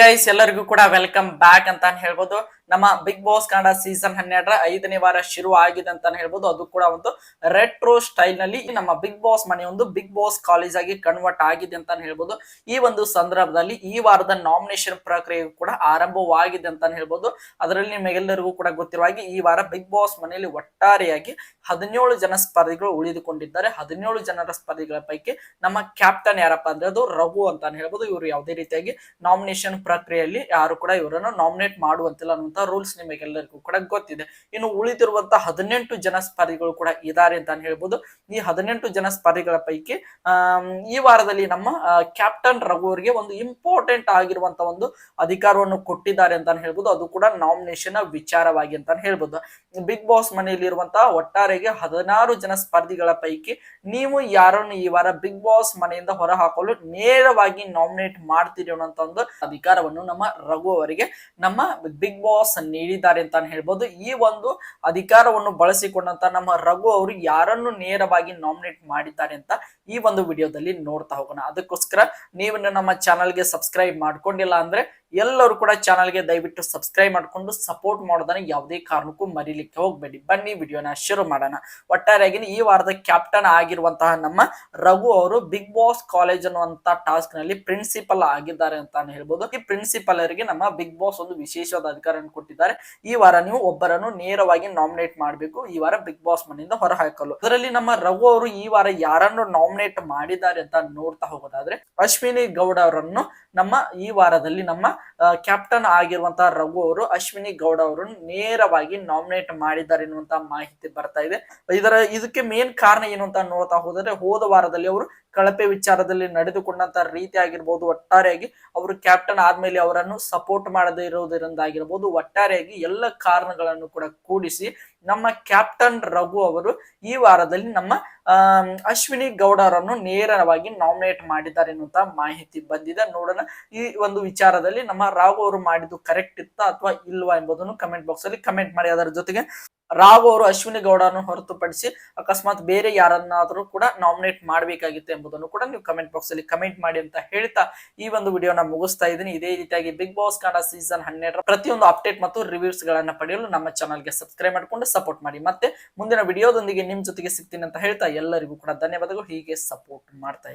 Guys ಎಲ್ಲರಿಗೂ ಕೂಡ welcome back ಅಂತ ಹೇಳ್ಬೋದು. ನಮ್ಮ ಬಿಗ್ ಬಾಸ್ ಕನ್ನಡ ಸೀಸನ್ ಹನ್ನೆರಡರ ಐದನೇ ವಾರ ಶುರು ಆಗಿದೆ ಅಂತ ಹೇಳ್ಬೋದು. ಅದು ಕೂಡ ಒಂದು ರೆಟ್ರೋ ಸ್ಟೈಲ್ನಲ್ಲಿ ನಮ್ಮ ಬಿಗ್ ಬಾಸ್ ಮನೆ ಒಂದು ಬಿಗ್ ಬಾಸ್ ಕಾಲೇಜ್ ಆಗಿ ಕನ್ವರ್ಟ್ ಆಗಿದೆ ಅಂತ ಹೇಳ್ಬೋದು. ಈ ಒಂದು ಸಂದರ್ಭದಲ್ಲಿ ಈ ವಾರದ ನಾಮಿನೇಷನ್ ಪ್ರಕ್ರಿಯೆ ಕೂಡ ಆರಂಭವಾಗಿದೆ ಅಂತ ಹೇಳ್ಬೋದು. ಅದರಲ್ಲಿ ನಿಮಗೆಲ್ಲರಿಗೂ ಕೂಡ ಗೊತ್ತಿರುವ ಹಾಗೆ ಈ ವಾರ ಬಿಗ್ ಬಾಸ್ ಮನೆಯಲ್ಲಿ ಒಟ್ಟಾರೆಯಾಗಿ ಹದಿನೇಳು ಜನ ಸ್ಪರ್ಧಿಗಳು ಉಳಿದುಕೊಂಡಿದ್ದಾರೆ. ಹದಿನೇಳು ಜನರ ಸ್ಪರ್ಧಿಗಳ ಪೈಕಿ ನಮ್ಮ ಕ್ಯಾಪ್ಟನ್ ಯಾರಪ್ಪ ಅಂದ್ರೆ ಅದು ರಘು ಅಂತ ಹೇಳ್ಬೋದು. ಇವರು ಯಾವುದೇ ರೀತಿಯಾಗಿ ನಾಮಿನೇಷನ್ ಪ್ರಕ್ರಿಯೆಯಲ್ಲಿ ಯಾರು ಕೂಡ ಇವರನ್ನು ನಾಮಿನೇಟ್ ಮಾಡುವಂತಿಲ್ಲ ರೂಲ್ಸ್ ನಿಮಗೆಲ್ಲರಿಗೂ ಕೂಡ ಗೊತ್ತಿದೆ. ಇನ್ನು ಉಳಿದಿರುವಂತಹ ಹದಿನೆಂಟು ಜನ ಸ್ಪರ್ಧಿಗಳು ಕೂಡ ಇದ್ದಾರೆ ಅಂತ ಹೇಳ್ಬೋದು. ಈ ಹದಿನೆಂಟು ಜನ ಸ್ಪರ್ಧಿಗಳ ಪೈಕಿ ಈ ವಾರದಲ್ಲಿ ನಮ್ಮ ಕ್ಯಾಪ್ಟನ್ ರಘು ಅವರಿಗೆ ಒಂದು ಇಂಪಾರ್ಟೆಂಟ್ ಆಗಿರುವಂತ ಒಂದು ಅಧಿಕಾರವನ್ನು ಕೊಟ್ಟಿದ್ದಾರೆ ಅಂತ ಹೇಳ್ಬೋದು. ಅದು ಕೂಡ ನಾಮಿನೇಷನ್ ವಿಚಾರವಾಗಿ ಅಂತ ಹೇಳ್ಬೋದು. ಬಿಗ್ ಬಾಸ್ ಮನೆಯಲ್ಲಿ ಇರುವಂತಹ ಒಟ್ಟಾರೆಗೆ ಹದಿನಾರು ಜನ ಸ್ಪರ್ಧಿಗಳ ಪೈಕಿ ನೀವು ಯಾರನ್ನು ಈ ವಾರ ಬಿಗ್ ಬಾಸ್ ಮನೆಯಿಂದ ಹೊರ ಹಾಕಲು ನೇರವಾಗಿ ನಾಮಿನೇಟ್ ಮಾಡ್ತೀರಿ ಅನ್ನೋಂತ ಒಂದು ಅಧಿಕಾರವನ್ನು ನಮ್ಮ ರಘು ಅವರಿಗೆ, ನಮ್ಮ ಬಿಗ್ ಬಾಸ್ ನೀಡಿದ್ದಾರೆ ಅಂತ ಹೇಳ್ಬೋದು. ಈ ಒಂದು ಅಧಿಕಾರವನ್ನು ಬಳಸಿಕೊಂಡಂತ ನಮ್ಮ ರಘು ಅವರು ಯಾರನ್ನು ನೇರವಾಗಿ ನಾಮಿನೇಟ್ ಮಾಡಿದ್ದಾರೆ ಅಂತ ಈ ಒಂದು ವಿಡಿಯೋದಲ್ಲಿ ನೋಡ್ತಾ ಹೋಗೋಣ. ಅದಕ್ಕೋಸ್ಕರ ನೀವು ನಮ್ಮ ಚಾನಲ್ಗೆ ಸಬ್ಸ್ಕ್ರೈಬ್ ಮಾಡ್ಕೊಂಡಿಲ್ಲ ಅಂದ್ರೆ ಎಲ್ಲರೂ ಕೂಡ ಚಾನಲ್ಗೆ ದಯವಿಟ್ಟು ಸಬ್ಸ್ಕ್ರೈಬ್ ಮಾಡ್ಕೊಂಡು ಸಪೋರ್ಟ್ ಮಾಡೋದನ್ನ ಯಾವುದೇ ಕಾರಣಕ್ಕೂ ಮರಿಲಿಕ್ಕೆ ಹೋಗ್ಬೇಡಿ. ಬನ್ನಿ ವಿಡಿಯೋನ ಶುರು ಮಾಡೋಣ. ಒಟ್ಟಾರೆಯಾಗಿ ಈ ವಾರದ ಕ್ಯಾಪ್ಟನ್ ಆಗಿರುವಂತಹ ನಮ್ಮ ರಘು ಅವರು ಬಿಗ್ ಬಾಸ್ ಕಾಲೇಜ್ ಅನ್ನುವಂತ ಟಾಸ್ಕ್ನಲ್ಲಿ ಪ್ರಿನ್ಸಿಪಲ್ ಆಗಿದ್ದಾರೆ ಅಂತ ಹೇಳ್ಬೋದು. ಈ ಪ್ರಿನ್ಸಿಪಲ್ ಅವರಿಗೆ ನಮ್ಮ ಬಿಗ್ ಬಾಸ್ ಒಂದು ವಿಶೇಷವಾದ ಅಧಿಕಾರವನ್ನು ಕೊಟ್ಟಿದ್ದಾರೆ. ಈ ವಾರ ನೀವು ಒಬ್ಬರನ್ನು ನೇರವಾಗಿ ನಾಮಿನೇಟ್ ಮಾಡಬೇಕು. ಈ ವಾರ ಬಿಗ್ ಬಾಸ್ ಮನೆಯಿಂದ ಹೊರ ಹಾಕಲು. ಅದರಲ್ಲಿ ನಮ್ಮ ರಘು ಅವರು ಈ ವಾರ ಯಾರನ್ನು ನಾಮಿನೇಟ್ ಮಾಡಿದ್ದಾರೆ ಅಂತ ನೋಡ್ತಾ ಹೋಗೋದಾದ್ರೆ ಅಶ್ವಿನಿ ಗೌಡ ಅವರನ್ನು ನಮ್ಮ ಈ ವಾರದಲ್ಲಿ ನಮ್ಮ ಕ್ಯಾಪ್ಟನ್ ಆಗಿರುವಂತಹ ರಘು ಅವರು ಅಶ್ವಿನಿ ಗೌಡ ಅವರನ್ನು ನೇರವಾಗಿ ನಾಮಿನೇಟ್ ಮಾಡಿದ್ದಾರೆ ಎನ್ನುವಂತಹ ಮಾಹಿತಿ ಬರ್ತಾ ಇದೆ. ಇದರ, ಇದಕ್ಕೆ ಮೇನ್ ಕಾರಣ ಏನು ಅಂತ ನೋಡ್ತಾ ಹೋದ್ರೆ ಹೋದ ವಾರದಲ್ಲಿ ಅವರು ಕಳಪೆ ವಿಚಾರದಲ್ಲಿ ನಡೆದುಕೊಂಡಂತ ರೀತಿ ಆಗಿರ್ಬೋದು ಒಟ್ಟಾರೆಯಾಗಿ ಅವರು ಕ್ಯಾಪ್ಟನ್ ಆದ್ಮೇಲೆ ಅವರನ್ನು ಸಪೋರ್ಟ್ ಮಾಡದೇ ಇರುವುದರಿಂದ ಆಗಿರ್ಬೋದು ಒಟ್ಟಾರೆಯಾಗಿ ಎಲ್ಲ ಕಾರಣಗಳನ್ನು ಕೂಡ ಕೂಡಿಸಿ ನಮ್ಮ ಕ್ಯಾಪ್ಟನ್ ರಘು ಅವರು ಈ ವಾರದಲ್ಲಿ ನಮ್ಮ ಅಶ್ವಿನಿ ಗೌಡರನ್ನು ನೇರವಾಗಿ ನಾಮಿನೇಟ್ ಮಾಡಿದ್ದಾರೆ ಎನ್ನುವಂತ ಮಾಹಿತಿ ಬಂದಿದೆ. ನೋಡೋಣ ಈ ಒಂದು ವಿಚಾರದಲ್ಲಿ ನಮ್ಮ ರಾಘು ಅವರು ಮಾಡಿದ್ದು ಕರೆಕ್ಟ್ ಇತ್ತಾ ಅಥವಾ ಇಲ್ವಾ ಎಂಬುದನ್ನು ಕಮೆಂಟ್ ಬಾಕ್ಸ್ ಅಲ್ಲಿ ಕಮೆಂಟ್ ಮಾಡಿ. ಅದರ ಜೊತೆಗೆ ರಾಘು ಅವರು ಅಶ್ವಿನಿ ಗೌಡರನ್ನು ಹೊರತುಪಡಿಸಿ ಅಕಸ್ಮಾತ್ ಬೇರೆ ಯಾರನ್ನಾದರೂ ಕೂಡ ನಾಮಿನೇಟ್ ಮಾಡಬೇಕಾಗಿತ್ತು ಎಂಬುದನ್ನು ಕೂಡ ನೀವು ಕಮೆಂಟ್ ಬಾಕ್ಸ್ ಅಲ್ಲಿ ಕಮೆಂಟ್ ಮಾಡಿ ಅಂತ ಹೇಳ್ತಾ ಈ ಒಂದು ವಿಡಿಯೋನ ಮುಗಿಸ್ತಾ ಇದ್ದೀನಿ. ಇದೇ ರೀತಿಯಾಗಿ ಬಿಗ್ ಬಾಸ್ ಕನ್ನಡ ಸೀಸನ್ ಹನ್ನೆರಡರ ಪ್ರತಿಯೊಂದು ಅಪ್ಡೇಟ್ ಮತ್ತು ರಿವ್ಯೂಸ್ ಗಳನ್ನ ಪಡೆಯಲು ನಮ್ಮ ಚಾನಲ್ಗೆ ಸಬ್ಸ್ಕ್ರೈಬ್ ಮಾಡಿಕೊಂಡು ಸಪೋರ್ಟ್ ಮಾಡಿ. ಮತ್ತೆ ಮುಂದಿನ ವಿಡಿಯೋದೊಂದಿಗೆ ನಿಮ್ ಜೊತೆಗೆ ಸಿಗ್ತೀನಿ ಅಂತ ಹೇಳ್ತಾ ಎಲ್ಲರಿಗೂ ಕೂಡ ಧನ್ಯವಾದಗಳು. ಹೀಗೆ ಸಪೋರ್ಟ್ ಮಾಡ್ತಾ